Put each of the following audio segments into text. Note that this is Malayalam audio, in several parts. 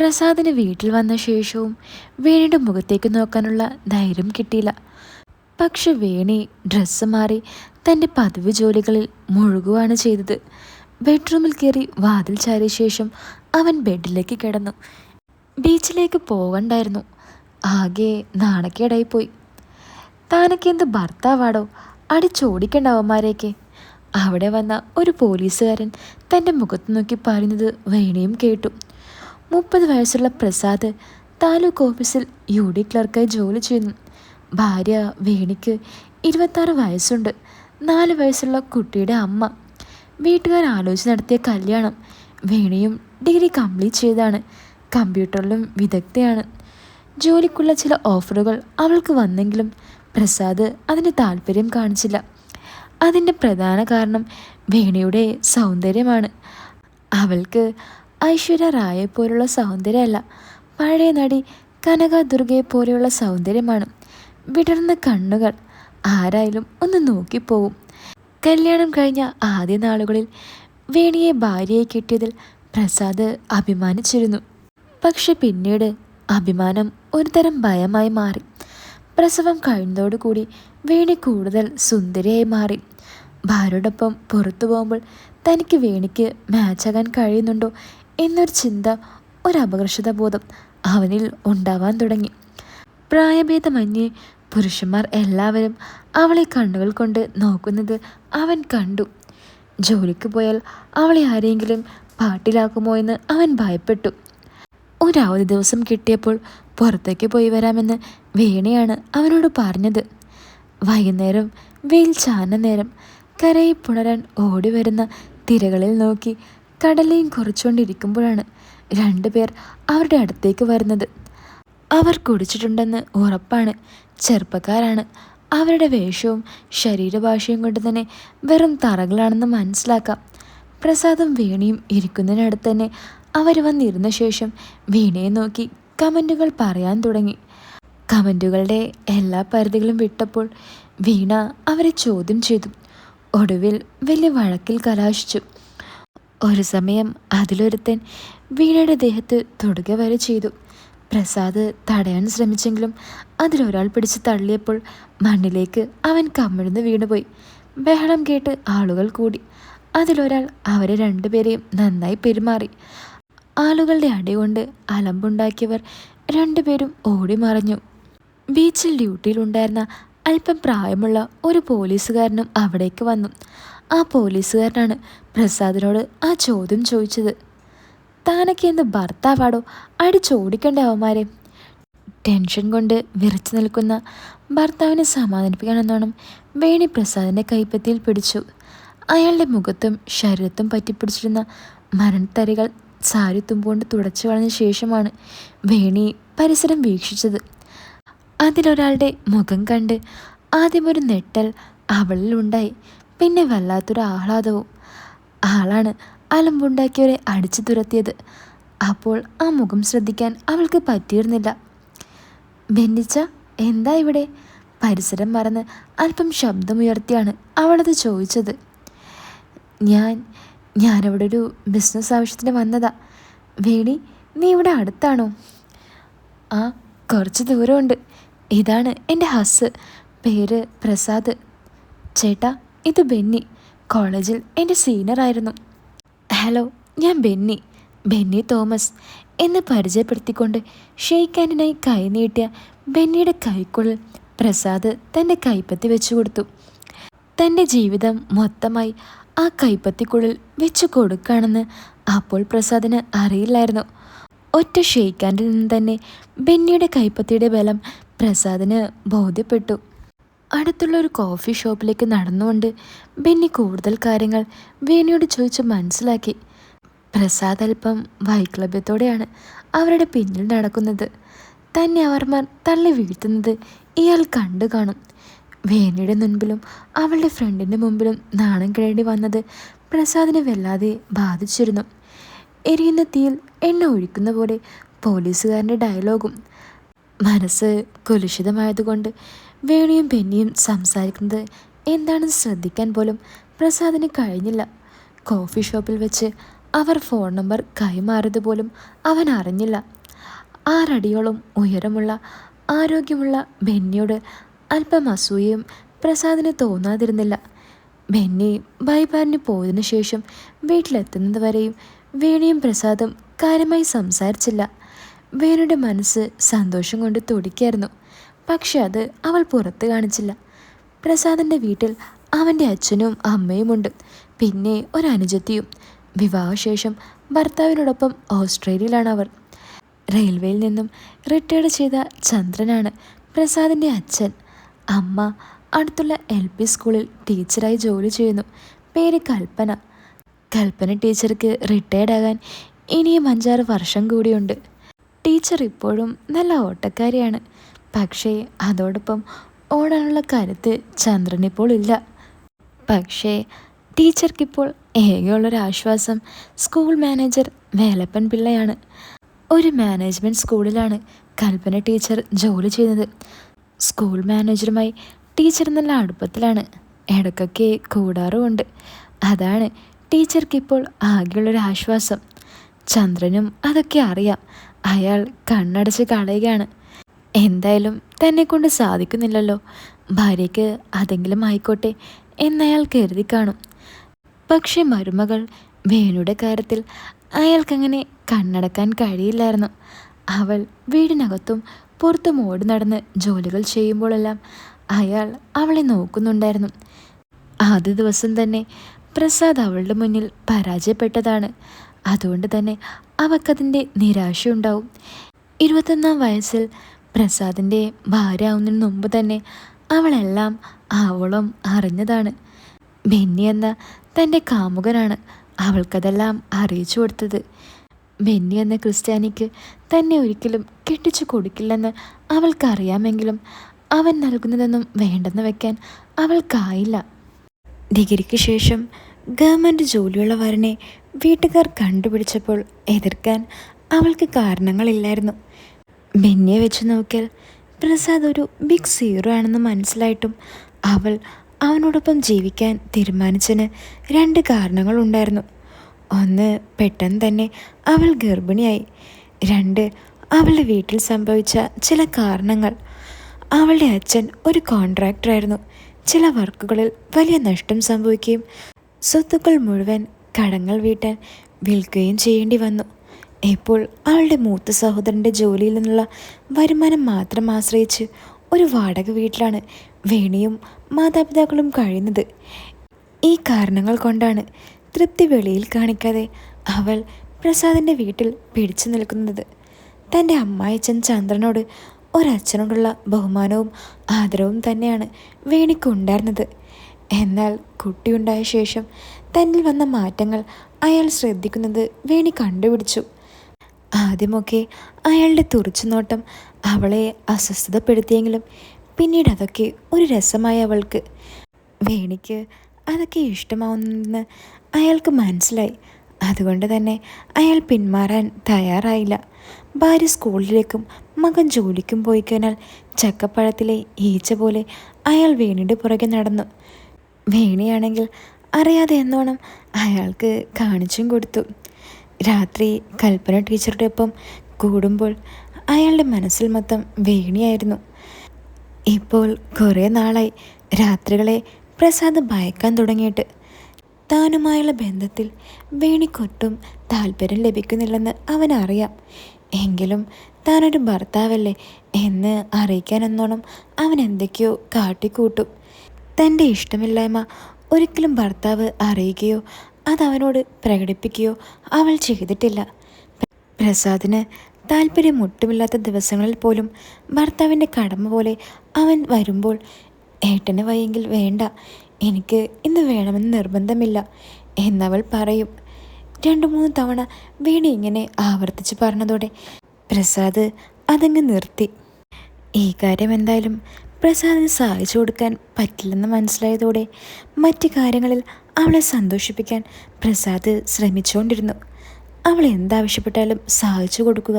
പ്രസാദിന് വീട്ടിൽ വന്ന ശേഷവും വേണിയുടെ മുഖത്തേക്ക് നോക്കാനുള്ള ധൈര്യം കിട്ടിയില്ല. പക്ഷെ വേണി ഡ്രസ്സ് മാറി തന്റെ പതിവ് ജോലികളിൽ മുഴുകുവാണ് ചെയ്തത്. ബെഡ്റൂമിൽ കയറി വാതിൽ ചാരിയ ശേഷം അവൻ ബെഡിലേക്ക് കിടന്നു. ബീച്ചിലേക്ക് പോകണ്ടായിരുന്നു. ആകെ നാണക്കേടായിപ്പോയി. താനൊക്കെ എന്ത് ഭർത്താവാടോ? അടിച്ചോടിക്കണ്ട അവന്മാരെയൊക്കെ. അവിടെ വന്ന ഒരു പോലീസുകാരൻ തന്റെ മുഖത്ത് നോക്കി പറയുന്നത് വേണിയും കേട്ടു. മുപ്പത് വയസ്സുള്ള പ്രസാദ് താലൂക്ക് ഓഫീസിൽ യു ഡി ക്ലർക്കായി ജോലി ചെയ്യുന്നു. ഭാര്യ വേണിക്ക് ഇരുപത്താറ് വയസ്സുണ്ട്. നാല് വയസ്സുള്ള കുട്ടിയുടെ അമ്മ. വീട്ടുകാർ ആലോചിച്ച് നടത്തിയ കല്യാണം വേണിയും ഡിഗ്രി കംപ്ലീറ്റ് ചെയ്താണ് കമ്പ്യൂട്ടറിലും വിദഗ്ധയാണ്. ജോലിക്കുള്ള ചില ഓഫറുകൾ അവൾക്ക് വന്നെങ്കിലും പ്രസാദ് അതിന് താല്പര്യം കാണിച്ചില്ല. അതിന്റെ പ്രധാന കാരണം വേണിയുടെ സൗന്ദര്യമാണ്. അവൾക്ക് ഐശ്വര്യ റായെ പോലുള്ള സൗന്ദര്യമല്ല. പഴയ നടി കനക ദുർഗയെ പോലെയുള്ള സൗന്ദര്യമാണ്. വിടർന്ന കണ്ണുകൾ ആരായാലും ഒന്ന് നോക്കിപ്പോവും. കല്യാണം കഴിഞ്ഞ ആദ്യ നാളുകളിൽ വേണിയെ ഭാര്യയെ കിട്ടിയതിൽ പ്രസാദ് അഭിമാനിച്ചിരുന്നു. പക്ഷെ പിന്നീട് അഭിമാനം ഒരുതരം ഭയമായി മാറി. പ്രസവം കഴിഞ്ഞതോടുകൂടി വേണി കൂടുതൽ സുന്ദരിയായി മാറി. ഭാര്യയോടൊപ്പം പുറത്തു പോകുമ്പോൾ തനിക്ക് വേണിക്ക് മാച്ചാകാൻ കഴിയുന്നുണ്ടോ എന്നൊരു ചിന്ത ഒരു അപകർഷത ബോധം അവനിൽ ഉണ്ടാവാൻ തുടങ്ങി. പ്രായഭേദമന്യേ പുരുഷന്മാർ എല്ലാവരും അവളെ കണ്ണുകൾ കൊണ്ട് നോക്കുന്നത് അവൻ കണ്ടു. ജോലിക്ക് പോയാൽ അവളെ ആരെങ്കിലും പാട്ടിലാക്കുമോ എന്ന് അവൻ ഭയപ്പെട്ടു. ഒരവധി ദിവസം കിട്ടിയപ്പോൾ പുറത്തേക്ക് പോയി വരാമെന്ന് വേണയാണ് അവനോട് പറഞ്ഞത്. വൈകുന്നേരം വെയിൽ ചാന നേരം കരയിൽ പുണരാൻ ഓടി വരുന്ന തിരകളിൽ നോക്കി കടലയും കുറച്ചുകൊണ്ടിരിക്കുമ്പോഴാണ് രണ്ടുപേർ അവരുടെ അടുത്തേക്ക് വരുന്നത്. അവർ കുടിച്ചിട്ടുണ്ടെന്ന് ഉറപ്പാണ്. ചെറുപ്പക്കാരാണ്. അവരുടെ വേഷവും ശരീരഭാഷയും കൊണ്ട് തന്നെ വെറും തറകളാണെന്ന് മനസ്സിലാക്കാം. പ്രസാദും വീണയും ഇരിക്കുന്നതിനടുത്ത് തന്നെ അവർ വന്നിരുന്ന ശേഷം വീണയെ നോക്കി കമന്റുകൾ പറയാൻ തുടങ്ങി. കമന്റുകളുടെ എല്ലാ പരിധികളും വിട്ടപ്പോൾ വീണ അവരെ ചോദ്യം ചെയ്തു. ഒടുവിൽ വലിയ വഴക്കിൽ കലാശിച്ചു. ഒരു സമയം അതിലൊരുത്തൻ വീണയുടെ ദേഹത്ത് തൊടുക വരെ ചെയ്തു. പ്രസാദ് തടയാൻ ശ്രമിച്ചെങ്കിലും അതിലൊരാൾ പിടിച്ച് തള്ളിയപ്പോൾ മണ്ണിലേക്ക് അവൻ കമ്മിഴ്ന്ന് വീണുപോയി. ബഹളം കേട്ട് ആളുകൾ കൂടി. അതിലൊരാൾ അവരെ രണ്ടുപേരെയും നന്നായി പെരുമാറി. ആളുകളുടെ അടികൊണ്ട് അലമ്പുണ്ടാക്കിയവർ രണ്ടുപേരും ഓടി മറഞ്ഞു. ബീച്ചിൽ ഡ്യൂട്ടിയിലുണ്ടായിരുന്ന അല്പം പ്രായമുള്ള ഒരു പോലീസുകാരനും അവിടേക്ക് വന്നു. ആ പോലീസുകാരനാണ് പ്രസാദിനോട് ആ ചോദ്യം ചോദിച്ചത്. താനൊക്കെ എന്ത് ഭർത്താവാടോ? അടിച്ചോടിക്കണ്ടേ അവന്മാരെ? ടെൻഷൻ കൊണ്ട് വിറച്ചു നിൽക്കുന്ന ഭർത്താവിനെ സമാധാനിപ്പിക്കണമെന്നോണം വേണി പ്രസാദിന്റെ കൈപ്പത്തിയിൽ പിടിച്ചു. അയാളുടെ മുഖത്തും ശരീരത്തും പറ്റിപ്പിടിച്ചിരുന്ന മരണത്തരികൾ സാരി തുമ്പുകൊണ്ട് തുടച്ചു കളഞ്ഞ ശേഷമാണ് വേണി പരിസരം വീക്ഷിച്ചത്. അതിലൊരാളുടെ മുഖം കണ്ട് ആദ്യം ഒരു നെട്ടൽ അവളിലുണ്ടായി. പിന്നെ വല്ലാത്തൊരു ആഹ്ലാദവും. ആളാണ് അലമ്പുണ്ടാക്കിയവരെ അടിച്ചു തുരത്തിയത്. അപ്പോൾ ആ മുഖം ശ്രദ്ധിക്കാൻ അവൾക്ക് പറ്റിയിരുന്നില്ല. ബെന്നിച്ച എന്താ ഇവിടെ? പരിസരം മറന്ന് അല്പം ശബ്ദമുയർത്തിയാണ് അവളത് ചോദിച്ചത്. ഞാൻ ഞാനവിടെ ഒരു ബിസിനസ് ആവശ്യത്തിന് വന്നതാ. വേണി നീ ഇവിടെ അടുത്താണോ? ആ കുറച്ച് ദൂരമുണ്ട്. ഇതാണ് എന്റെ ഹസ്. പേര് പ്രസാദ്. ചേട്ടാ ഇത് ബെന്നി. കോളേജിൽ എന്റെ സീനിയറായിരുന്നു ഹലോ ഞാൻ ബെന്നി. ബെന്നി തോമസ്. എന്ന് പരിചയപ്പെടുത്തിക്കൊണ്ട് ഷെയ്ക്ക് ഹാൻഡിനായി കൈ നീട്ടിയ ബെന്നിയുടെ കൈക്കുള്ളിൽ പ്രസാദ് തന്റെ കൈപ്പത്തി വെച്ചു കൊടുത്തു. തന്റെ ജീവിതം മൊത്തമായി ആ കൈപ്പത്തിക്കുള്ളിൽ വെച്ചു കൊടുക്കുകയാണെന്ന് അപ്പോൾ പ്രസാദിന് അറിയില്ലായിരുന്നു. ഒറ്റ ഷെയ്ക്ക് ഹാൻഡിൽ നിന്ന് തന്നെ ബെന്നിയുടെ കൈപ്പത്തിയുടെ ബലം പ്രസാദിന് ബോധ്യപ്പെട്ടു. അടുത്തുള്ള ഒരു കോഫി ഷോപ്പിലേക്ക് നടന്നുകൊണ്ട് ബെന്നി കൂടുതൽ കാര്യങ്ങൾ വേനിയോട് ചോദിച്ച് മനസ്സിലാക്കി. പ്രസാദ് അല്പം വൈക്ലഭ്യത്തോടെയാണ് അവരുടെ പിന്നിൽ നടക്കുന്നത്. തന്നെ അവർമാർ തള്ളി വീഴ്ത്തുന്നത് ഇയാൾ കണ്ടു കാണും. വേനിയുടെ മുൻപിലും അവളുടെ ഫ്രണ്ടിന്റെ മുമ്പിലും നാണം കിടേണ്ടി വന്നത് പ്രസാദിനെ വല്ലാതെ ബാധിച്ചിരുന്നു. എരിയുന്ന തീയിൽ എണ്ണ ഒഴിക്കുന്ന പോലെ പോലീസുകാരന്റെ ഡയലോഗും മനസ്സ് കുലുഷിതമായതുകൊണ്ട് വേണിയും പെന്നിയും സംസാരിക്കുന്നത് എന്താണെന്ന് ശ്രദ്ധിക്കാൻ പോലും പ്രസാദിന് കഴിഞ്ഞില്ല. കോഫി ഷോപ്പിൽ വെച്ച് അവർ ഫോൺ നമ്പർ കൈമാറിയത് പോലും അവൻ അറിഞ്ഞില്ല. ആറടിയോളം ഉയരമുള്ള ആരോഗ്യമുള്ള ബെന്നിയോട് അല്പം അസൂയയും പ്രസാദിന് തോന്നാതിരുന്നില്ല. ബെന്നി ബൈബാറിന് പോയതിനു ശേഷം വീട്ടിലെത്തുന്നത് വരെയും വേണിയും പ്രസാദും കാര്യമായി സംസാരിച്ചില്ല. വേണിയുടെ മനസ്സ് സന്തോഷം കൊണ്ട് തുടിക്കായിരുന്നു. പക്ഷെ അത് അവൾ പുറത്ത് കാണിച്ചില്ല. പ്രസാദിന്റെ വീട്ടിൽ അവന്റെ അച്ഛനും അമ്മയുമുണ്ട്. പിന്നെ ഒരു അനുജത്തിയും വിവാഹശേഷം ഭർത്താവിനോടൊപ്പം ഓസ്ട്രേലിയയിലാണ് അവർ റെയിൽവേയിൽ നിന്നും റിട്ടയർഡ് ചെയ്ത ചന്ദ്രനാണ് പ്രസാദിന്റെ അച്ഛൻ. അമ്മ അടുത്തുള്ള എൽ പി സ്കൂളിൽ ടീച്ചറായി ജോലി ചെയ്യുന്നു. പേര് കൽപ്പന. കൽപ്പന ടീച്ചർക്ക് റിട്ടയർഡ് ആകാൻ ഇനിയും അഞ്ചാറ് വർഷം കൂടിയുണ്ട്. ടീച്ചർ ഇപ്പോഴും നല്ല ഓട്ടക്കാരിയാണ്. പക്ഷേ അതോടൊപ്പം ഓടാനുള്ള കരുത്ത് ചന്ദ്രനിപ്പോൾ ഇല്ല. പക്ഷേ ടീച്ചർക്കിപ്പോൾ ഏകയുള്ളൊരാശ്വാസം സ്കൂൾ മാനേജർ വേലപ്പൻ പിള്ളയാണ്. ഒരു മാനേജ്മെന്റ് സ്കൂളിലാണ് കൽപ്പന ടീച്ചർ ജോലി ചെയ്യുന്നത്. സ്കൂൾ മാനേജറുമായി ടീച്ചർ നല്ല അടുപ്പത്തിലാണ്. ഇടയ്ക്കൊക്കെ കൂടാറുമുണ്ട്. അതാണ് ടീച്ചർക്കിപ്പോൾ ആകെയുള്ളൊരാശ്വാസം ചന്ദ്രനും അതൊക്കെ അറിയാം. അയാൾ കണ്ണടച്ച് കളയുകയാണ്. എന്തായാലും തന്നെ കൊണ്ട് സാധിക്കുന്നില്ലല്ലോ. ഭാര്യയ്ക്ക് അതെങ്കിലും ആയിക്കോട്ടെ എന്നയാൾ കരുതി കാണും. പക്ഷെ മരുമകൾ വേണുടെ കാര്യത്തിൽ അയാൾക്കങ്ങനെ കണ്ണടക്കാൻ കഴിയില്ലായിരുന്നു. അവൾ വീടിനകത്തും പുറത്തും ഓടി നടന്ന് ജോലികൾ ചെയ്യുമ്പോഴെല്ലാം അയാൾ അവളെ നോക്കുന്നുണ്ടായിരുന്നു. ആദ്യ ദിവസം തന്നെ പ്രസാദ് അവളുടെ മുന്നിൽ പരാജയപ്പെട്ടതാണ്. അതുകൊണ്ട് തന്നെ അവൾക്കതിന്റെ നിരാശയുണ്ടാവും. ഇരുപത്തൊന്നാം വയസ്സിൽ പ്രസാദിന്റെ ഭാര്യ ആവുന്നതിന് മുമ്പ് തന്നെ അവളെല്ലാം ആവോളം അറിഞ്ഞതാണ്. ബെന്നി എന്ന തന്റെ കാമുകനാണ് അവൾക്കതെല്ലാം അറിയിച്ചു കൊടുത്തത്. ബെന്നി എന്ന ക്രിസ്ത്യാനിക്ക് തന്നെ ഒരിക്കലും കെട്ടിച്ചു കൊടുക്കില്ലെന്ന് അവൾക്കറിയാമെങ്കിലും അവൻ നൽകുന്നതൊന്നും വേണ്ടെന്ന് വെക്കാൻ അവൾക്കായില്ല. ഡിഗ്രിക്ക് ശേഷം ഗവൺമെന്റ് ജോലിയുള്ള വരനെ വീട്ടുകാർ കണ്ടുപിടിച്ചപ്പോൾ എതിർക്കാൻ അവൾക്ക് കാരണങ്ങളില്ലായിരുന്നു. ബെന്നിയെ വെച്ച് നോക്കിയാൽ പ്രസാദ് ഒരു ബിഗ് സീറോ ആണെന്ന് മനസ്സിലായിട്ടും അവൾ അവനോടൊപ്പം ജീവിക്കാൻ തീരുമാനിച്ചതിന് രണ്ട് കാരണങ്ങളുണ്ടായിരുന്നു ഒന്ന് പെട്ടെന്ന് തന്നെ അവൾ ഗർഭിണിയായി. രണ്ട് അവളുടെ വീട്ടിൽ സംഭവിച്ച ചില കാരണങ്ങൾ. അവളുടെ അച്ഛൻ ഒരു കോൺട്രാക്ടറായിരുന്നു ചില വർക്കുകളിൽ വലിയ നഷ്ടം സംഭവിക്കുകയും സ്വത്തുക്കൾ മുഴുവൻ കടങ്ങൾ വീട്ടാൻ വിൽക്കുകയും ചെയ്യേണ്ടി വന്നു. ഇപ്പോൾ അവളുടെ മൂത്ത സഹോദരന്റെ ജോലിയിൽ നിന്നുള്ള വരുമാനം മാത്രം ആശ്രയിച്ച് ഒരു വാടക വീട്ടിലാണ് വേണിയും മാതാപിതാക്കളും കഴിയുന്നത്. ഈ കാരണങ്ങൾ കൊണ്ടാണ് തൃപ്തി വെളിയിൽ കാണിക്കാതെ അവൾ പ്രസാദിന്റെ വീട്ടിൽ പിടിച്ചു നിൽക്കുന്നത്. തന്റെ അമ്മായിച്ചൻ ചന്ദ്രനോട് ഒരച്ഛനോടുള്ള ബഹുമാനവും ആദരവും തന്നെയാണ് വേണിക്കുണ്ടായിരുന്നത് എന്നാൽ കുട്ടിയുണ്ടായ ശേഷം തന്നിൽ വന്ന മാറ്റങ്ങൾ അയാൾ ശ്രദ്ധിക്കുന്നത് വേണി കണ്ടുപിടിച്ചു. ആദ്യമൊക്കെ അയാളുടെ തുറച്ചുനോട്ടം അവളെ അസ്വസ്ഥതപ്പെടുത്തിയെങ്കിലും പിന്നീട് അതൊക്കെ ഒരു രസമായ അവൾക്ക്. വേണിക്ക് അതൊക്കെ ഇഷ്ടമാവുന്നെന്ന് അയാൾക്ക് മനസ്സിലായി. അതുകൊണ്ട് തന്നെ അയാൾ പിന്മാറാൻ തയ്യാറായില്ല. ഭാര്യ സ്കൂളിലേക്കും മകൻ ജോലിക്കും പോയി കഴിഞ്ഞാൽ ചക്കപ്പഴത്തിലെ ഈച്ച പോലെ അയാൾ വേണിയുടെ പുറകെ നടന്നു. വേണിയാണെങ്കിൽ അറിയാതെ എന്നോണം അയാൾക്ക് കാണിച്ചും കൊടുത്തു. രാത്രി കൽപ്പന ടീച്ചറുടെ ഒപ്പം കൂടുമ്പോൾ അയാളുടെ മനസ്സിൽ മൊത്തം വേണിയായിരുന്നു. ഇപ്പോൾ കുറേ നാളായി രാത്രികളെ പ്രസാദ് ഭയക്കാൻ തുടങ്ങിയിട്ട്. താനുമായുള്ള ബന്ധത്തിൽ വേണിക്കൊട്ടും താല്പര്യം ലഭിക്കുന്നില്ലെന്ന് അവനറിയാം. എങ്കിലും താനൊരു ഭർത്താവല്ലേ എന്ന് അറിയിക്കാനെന്നോണം അവൻ എന്തൊക്കെയോ കാട്ടിക്കൂട്ടും. തന്റെ ഇഷ്ടമില്ലായ്മ ഒരിക്കലും ഭർത്താവ് അറിയുകയോ അതവനോട് പ്രകടിപ്പിക്കുകയോ അവൾ ചെയ്തിട്ടില്ല. പ്രസാദിന് താല്പര്യം ഒട്ടുമില്ലാത്ത ദിവസങ്ങളിൽ പോലും ഭർത്താവിന്റെ കടമ പോലെ അവൻ വരുമ്പോൾ ഏട്ടന് വയ്യെങ്കിൽ വേണ്ട എനിക്ക് ഇന്ന് വേണമെന്ന് നിർബന്ധമില്ല എന്നവൾ പറയും. രണ്ടു മൂന്ന് തവണ വീണി ഇങ്ങനെ ആവർത്തിച്ച് പറഞ്ഞതോടെ പ്രസാദ് അതങ്ങ് നിർത്തി. ഈ കാര്യം എന്തായാലും പ്രസാദിന് സഹായിച്ചു കൊടുക്കാൻ പറ്റില്ലെന്ന് മനസ്സിലായതോടെ മറ്റ് കാര്യങ്ങളിൽ അവളെ സന്തോഷിപ്പിക്കാൻ പ്രസാദ് ശ്രമിച്ചുകൊണ്ടിരുന്നു. അവൾ എന്താവശ്യപ്പെട്ടാലും സഹായിച്ചു കൊടുക്കുക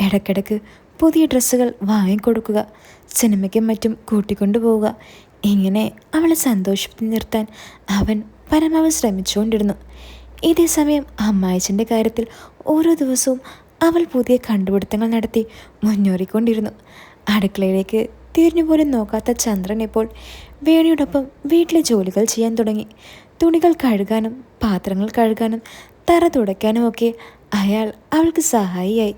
ഇടയ്ക്കിടയ്ക്ക് പുതിയ ഡ്രസ്സുകൾ വാങ്ങിക്കൊടുക്കുക സിനിമയ്ക്കും മറ്റും കൂട്ടിക്കൊണ്ടു പോവുക ഇങ്ങനെ അവളെ സന്തോഷത്തിൽ നിർത്താൻ അവൻ പരമാവധി ശ്രമിച്ചുകൊണ്ടിരുന്നു. ഇതേ സമയം അമ്മായച്ചന്റെ കാര്യത്തിൽ ഓരോ ദിവസവും അവൾ പുതിയ കണ്ടുപിടുത്തങ്ങൾ നടത്തി മുന്നേറിക്കൊണ്ടിരുന്നു. അടുക്കളയിലേക്ക് തിരിഞ്ഞു പോലും നോക്കാത്ത ചന്ദ്രൻ ഇപ്പോൾ വേണിയോടൊപ്പം വീട്ടിലെ ജോലികൾ ചെയ്യാൻ തുടങ്ങി. തുണികൾ കഴുകാനും പാത്രങ്ങൾ കഴുകാനും തറ തുടയ്ക്കാനുമൊക്കെ അയാൾ അവൾക്ക് സഹായിയായി.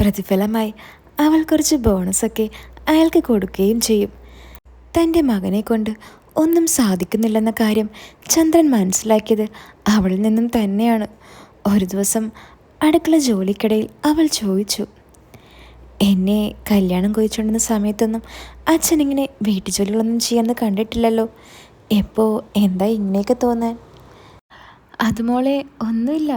പ്രതിഫലമായി അവൾ കുറച്ച് ബോണസൊക്കെ അയാൾക്ക് കൊടുക്കുകയും ചെയ്യും. തന്റെ മകനെ കൊണ്ട് ഒന്നും സാധിക്കുന്നില്ലെന്ന കാര്യം ചന്ദ്രൻ മനസ്സിലാക്കിയത് അവളിൽ നിന്നും തന്നെയാണ്. ഒരു ദിവസം അടുക്കള ജോലിക്കിടയിൽ അവൾ ചോദിച്ചു എന്നെ കല്യാണം കൊതിച്ചുകൊണ്ടിരുന്ന സമയത്തൊന്നും അച്ഛൻ ഇങ്ങനെ വീട്ടുജോലികളൊന്നും ചെയ്യാമെന്ന് കണ്ടിട്ടില്ലല്ലോ. എപ്പോൾ എന്താ ഇങ്ങനെയൊക്കെ തോന്നാൻ? അതുമോളെ ഒന്നുമില്ല.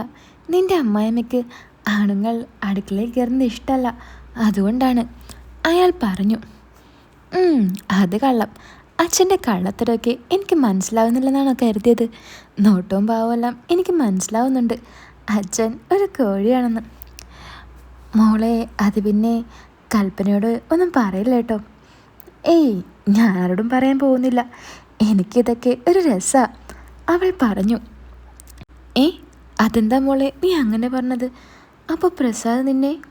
നിന്റെ അമ്മായിമ്മയ്ക്ക് ആണുങ്ങൾ അടുക്കളയിൽ കയറുന്നത് ഇഷ്ടമല്ല. അതുകൊണ്ടാണ് അയാൾ പറഞ്ഞു. അത് കള്ളം. അച്ഛന്റെ കള്ളത്തരമൊക്കെ എനിക്ക് മനസ്സിലാവുന്നില്ലെന്നാണ് കരുതിയത്? നോട്ടവും പാവുമെല്ലാം എനിക്ക് മനസ്സിലാവുന്നുണ്ട്. അച്ഛൻ ഒരു കോഴിയാണെന്ന്. മോളെ അത് പിന്നെ കൽപ്പനയോട് ഒന്നും പറയില്ല കേട്ടോ. ഏയ് ഞാനാരോടും പറയാൻ പോകുന്നില്ല. എനിക്കിതൊക്കെ ഒരു രസമാണ് അവൾ പറഞ്ഞു. ഏ അതെന്താ മോളെ നീ അങ്ങനെ പറഞ്ഞത്? അപ്പോൾ പ്രസാദ് നിന്നെ?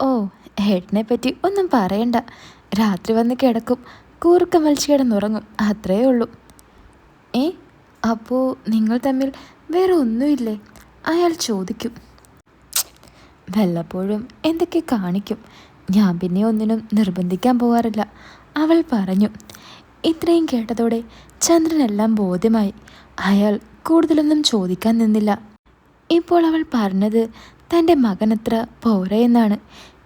ഓ ഏട്ടനെ പറ്റി ഒന്നും പറയണ്ട. രാത്രി വന്ന് കിടക്കും. കൂർക്കം വലിച്ച് കിടന്നുറങ്ങും. അത്രയേ ഉള്ളൂ. ഏ അപ്പോൾ നിങ്ങൾ തമ്മിൽ വേറെ ഒന്നുമില്ലേ? അയാൾ ചോദിക്കും. വല്ലപ്പോഴും എന്തൊക്കെ കാണിക്കും? ഞാൻ പിന്നെ ഒന്നിനും നിർബന്ധിക്കാൻ പോകാറില്ല അവൾ പറഞ്ഞു ഇത്രയും കേട്ടതോടെ ചന്ദ്രനെല്ലാം ബോധ്യമായി. അയാൾ കൂടുതലൊന്നും ചോദിക്കാൻ നിന്നില്ല. ഇപ്പോൾ അവൾ പറഞ്ഞത് തന്റെ മകനത്ര പോരയെന്നാണ്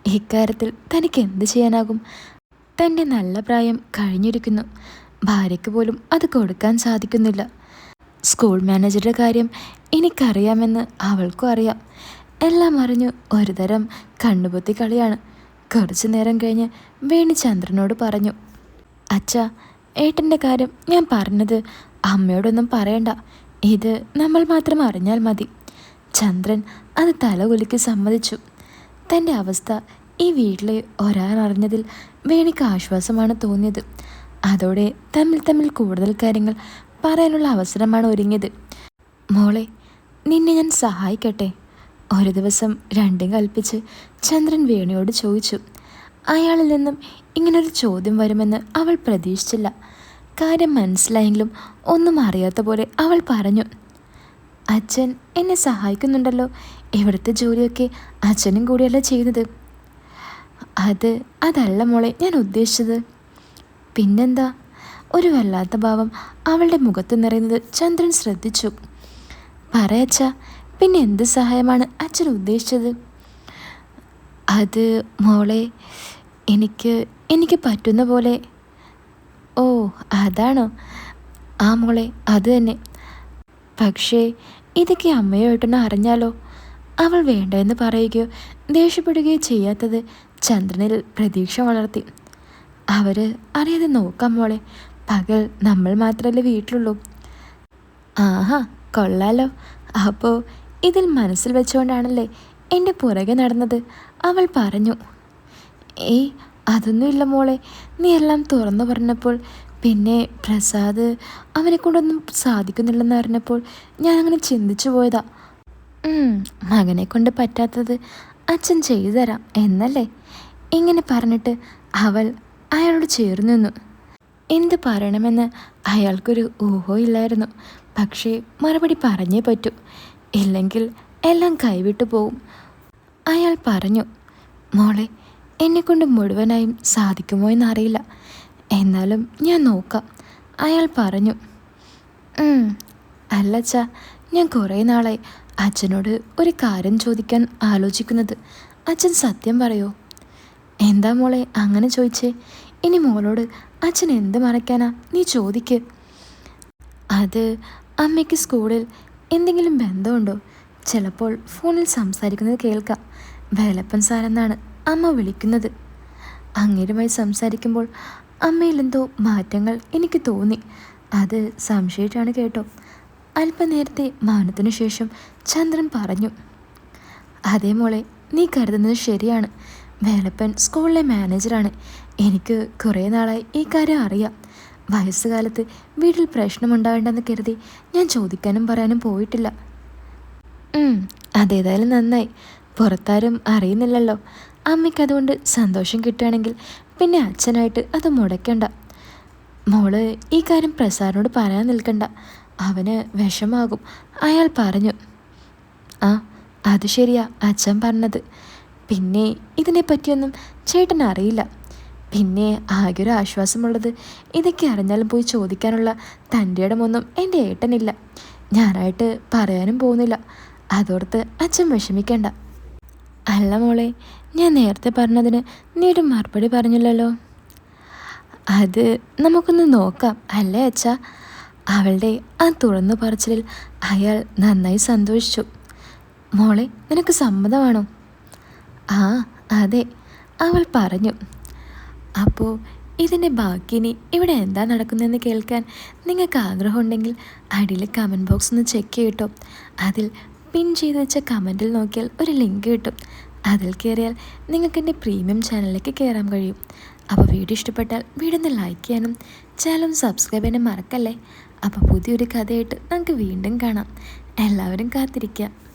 ഇക്കാര്യത്തിൽ തനിക്ക് എന്ത് ചെയ്യാനാകും? തന്റെ നല്ല പ്രായം കഴിഞ്ഞിരിക്കുന്നു. ഭാര്യയ്ക്ക് പോലും അത് കൊടുക്കാൻ സാധിക്കുന്നില്ല. സ്കൂൾ മാനേജറുടെ കാര്യം എനിക്കറിയാമെന്ന് അവൾക്കും അറിയാം. എല്ലാം അറിഞ്ഞു ഒരുതരം കണ്ണുപൊത്തി കളിയാണ്. കുറച്ചു നേരം കഴിഞ്ഞ് വേണി ചന്ദ്രനോട് പറഞ്ഞു അച്ഛ ഏട്ടന്റെ കാര്യം ഞാൻ പറഞ്ഞത് അമ്മയോടൊന്നും പറയണ്ട. ഇത് നമ്മൾ മാത്രം അറിഞ്ഞാൽ മതി. ചന്ദ്രൻ അത് തലകുലുക്കി സമ്മതിച്ചു. തന്റെ അവസ്ഥ ഈ വീട്ടിലെ ഒരാൾ അറിഞ്ഞതിൽ വേണിക്ക് ആശ്വാസമാണ് തോന്നിയത്. അതോടെ തമ്മിൽ തമ്മിൽ കൂടുതൽ കാര്യങ്ങൾ പറയാനുള്ള അവസരമാണ് ഒരുങ്ങിയത്. മോളെ നിന്നെ ഞാൻ സഹായിക്കട്ടെ? ഒരു ദിവസം രണ്ടും കൽപ്പിച്ച് ചന്ദ്രൻ വേണിയോട് ചോദിച്ചു അയാളിൽ നിന്നും ഇങ്ങനൊരു ചോദ്യം വരുമെന്ന് അവൾ പ്രതീക്ഷിച്ചില്ല. കാര്യം മനസ്സിലായെങ്കിലും ഒന്നും അറിയാത്ത പോലെ അവൾ പറഞ്ഞു അച്ഛൻ എന്നെ സഹായിക്കുന്നുണ്ടല്ലോ. ഇവിടുത്തെ ജോലിയൊക്കെ അച്ഛനും കൂടിയല്ല ചെയ്യുന്നത്. അത് അതല്ല മോളെ ഞാൻ ഉദ്ദേശിച്ചത്. പിന്നെന്താ? ഒരു വല്ലാത്ത ഭാവം അവളുടെ മുഖത്ത് നിറയുന്നത് ചന്ദ്രൻ ശ്രദ്ധിച്ചു. പറയച്ച പിന്നെ എന്ത് സഹായമാണ് അച്ഛൻ ഉദ്ദേശിച്ചത്? അത് മോളെ എനിക്ക് എനിക്ക് പറ്റുന്ന പോലെ. ഓ അതാണോ. ആ മോളെ അത് തന്നെ. പക്ഷേ ഇതൊക്കെ അമ്മയോ ഏട്ടനോ അറിഞ്ഞാലോ? അവൾ വേണ്ടെന്ന് പറയുകയോ ദേഷ്യപ്പെടുകയോ ചെയ്യാത്തത് ചന്ദ്രനിൽ പ്രതീക്ഷ വളർത്തി. അവർ അറിയാതെ നോക്കാം മോളെ. പകൽ നമ്മൾ മാത്രമല്ലേ വീട്ടിലുള്ളൂ. ആഹാ കൊള്ളാലോ. അപ്പോൾ ഇതിൽ മനസ്സിൽ വെച്ചുകൊണ്ടാണല്ലേ എന്റെ പുറകെ നടന്നത്. അവൾ പറഞ്ഞു ഏയ് അതൊന്നുമില്ല മോളെ. നീ എല്ലാം തുറന്നു പറഞ്ഞപ്പോൾ പിന്നെ പ്രസാദ് അവനെ കൊണ്ടൊന്നും സാധിക്കുന്നില്ലെന്ന് അറിഞ്ഞപ്പോൾ ഞാൻ അങ്ങനെ ചിന്തിച്ചു പോയതാ. മകനെ കൊണ്ട് പറ്റാത്തത് അച്ഛൻ ചെയ്തു തരാം എന്നല്ലേ? ഇങ്ങനെ പറഞ്ഞിട്ട് അവൾ അയാളോട് ചേർന്നു നിന്നു. എന്ത് പറയണമെന്ന് അയാൾക്കൊരു ഊഹമില്ലായിരുന്നു പക്ഷേ മറുപടി പറഞ്ഞേ പറ്റൂ. ഇല്ലെങ്കിൽ എല്ലാം കൈവിട്ടു പോവും. അയാൾ പറഞ്ഞു മോളെ എന്നെക്കൊണ്ട് മുഴുവനായും സാധിക്കുമോ എന്നറിയില്ല. എന്നാലും ഞാൻ നോക്കാം. അയാൾ പറഞ്ഞു അല്ലച്ച ഞാൻ കുറേ നാളായി അച്ഛനോട് ഒരു കാര്യം ചോദിക്കാൻ ആലോചിക്കുന്നത്. അച്ഛൻ സത്യം പറയോ? എന്താ മോളെ അങ്ങനെ ചോദിച്ചേ? ഇനി മോളോട് അച്ഛൻ എന്ത് മറയ്ക്കാനാ? നീ ചോദിക്ക്. അത് അമ്മയ്ക്ക് സ്കൂളിൽ എന്തെങ്കിലും ബന്ധമുണ്ടോ? ചിലപ്പോൾ ഫോണിൽ സംസാരിക്കുന്നത് കേൾക്കാം. വേലപ്പൻ സാറെന്നാണ് അമ്മ വിളിക്കുന്നത്. അങ്ങേരുമായി സംസാരിക്കുമ്പോൾ അമ്മയിലെന്തോ മാറ്റങ്ങൾ എനിക്ക് തോന്നി. അത് സംശയിച്ചാണ് കേട്ടോ. അല്പനേരത്തെ മൗനത്തിനു ശേഷം ചന്ദ്രൻ പറഞ്ഞു അതേ മോളെ നീ കരുതുന്നത് ശരിയാണ്. വേലപ്പൻ സ്കൂളിലെ മാനേജറാണ് എനിക്ക് കുറേ നാളായി ഈ കാര്യം അറിയാം. വയസ്സുകാലത്ത് വീട്ടിൽ പ്രശ്നമുണ്ടാവേണ്ടെന്ന് കരുതി ഞാൻ ചോദിക്കാനും പറയാനും പോയിട്ടില്ല. അതേതായാലും നന്നായി. പുറത്താരും അറിയുന്നില്ലല്ലോ. അമ്മയ്ക്ക് അതുകൊണ്ട് സന്തോഷം കിട്ടുകയാണെങ്കിൽ പിന്നെ അച്ഛനായിട്ട് അത് മുടക്കണ്ട. മോൾ ഈ കാര്യം പ്രസാറിനോട് പറയാൻ നിൽക്കണ്ട. അവന് വിഷമാകും. അയാൾ പറഞ്ഞു ആ അത് ശരിയാ. അച്ഛൻ പറഞ്ഞത്. പിന്നെ ഇതിനെപ്പറ്റിയൊന്നും ചേട്ടൻ അറിയില്ല. പിന്നെ ആകെ ഒരു ആശ്വാസമുള്ളത്. ഇതൊക്കെ അറിഞ്ഞാലും പോയി ചോദിക്കാനുള്ള തന്റെ ഇടമൊന്നും എന്റെ ഏട്ടനില്ല. ഞാനായിട്ട് പറയാനും പോകുന്നില്ല. അതോർത്ത് അച്ഛൻ വിഷമിക്കണ്ട. അല്ല മോളെ ഞാൻ നേരത്തെ പറഞ്ഞതിന് നീ ഒരു മറുപടി പറഞ്ഞില്ലല്ലോ? അത് നമുക്കൊന്ന് നോക്കാം അല്ലേ അച്ഛാ? അവളുടെ ആ തുറന്നു പറച്ചിലിൽ അയാൾ നന്നായി സന്തോഷിച്ചു. മോളെ നിനക്ക് സമ്മതമാണോ? ആ അതെ അവൾ പറഞ്ഞു. അപ്പോൾ ഇതിന്റെ ബാക്കി ഇനി ഇവിടെ എന്താ നടക്കുന്നതെന്ന് കേൾക്കാൻ നിങ്ങൾക്ക് ആഗ്രഹമുണ്ടെങ്കിൽ അടിയിൽ കമന്റ് ബോക്സ് ഒന്ന് ചെക്ക് ചെയ്യട്ടോ. അതിൽ പിൻ ചെയ്ത് വെച്ച കമന്റിൽ നോക്കിയാൽ ഒരു ലിങ്ക് കിട്ടും. അതിൽ കയറിയാൽ നിങ്ങൾക്ക് എന്റെ പ്രീമിയം ചാനലിലേക്ക് കയറാൻ കഴിയും. അപ്പോൾ വീഡിയോ ഇഷ്ടപ്പെട്ടാൽ വീഡിയോ ഒന്ന് ലൈക്ക് ചെയ്യാനും ചാനൽ സബ്സ്ക്രൈബ് ചെയ്യാനും മറക്കല്ലേ? അപ്പോൾ പുതിയൊരു കഥയായിട്ട് നമുക്ക് വീണ്ടും കാണാം. എല്ലാവരും കാത്തിരിക്കുക